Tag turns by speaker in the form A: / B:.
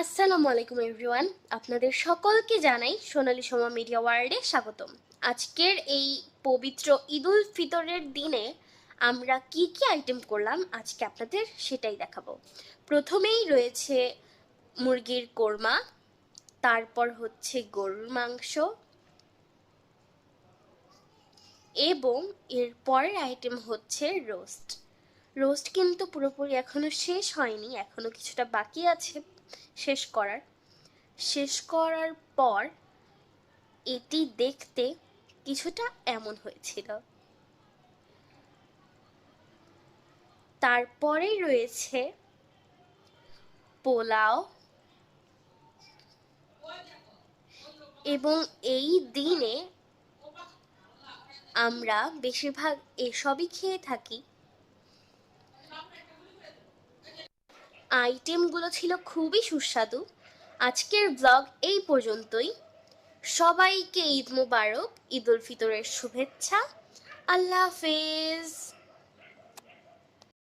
A: আসসালামু আলাইকুম এভরিওয়ান আপনাদের সকলকে জানাই সোনালী সোমা মিডিয়া ওয়ার্ল্ডে স্বাগতম। আজকের এই পবিত্র ঈদুল ফিতরের দিনে আমরা কি কি আইটেম করলাম, আজকে আপনাদের সেটাই দেখাবো। প্রথমেই রয়েছে মুরগির কোরমা, তারপর হচ্ছে গরুর মাংস, এবং এর পরের আইটেম হচ্ছে রোস্ট রোস্ট কিন্তু পুরোপুরি এখনও শেষ হয়নি, এখনও কিছুটা বাকি আছে শেষ করার। শেষ করার পর এটি দেখতে কিছুটা এমন হয়েছিল। তারপরে রয়েছে পোলাও এবং এই দিনে আমরা বেশিরভাগ এসবই খেয়ে থাকি। আইটেমগুলো ছিল খুবই সুস্বাদু। আজকের ব্লগ এই পর্যন্তই। সবাইকে ঈদ মুবারক, ঈদ উল ফিতরের শুভেচ্ছা। আল্লাহ হাফেজ।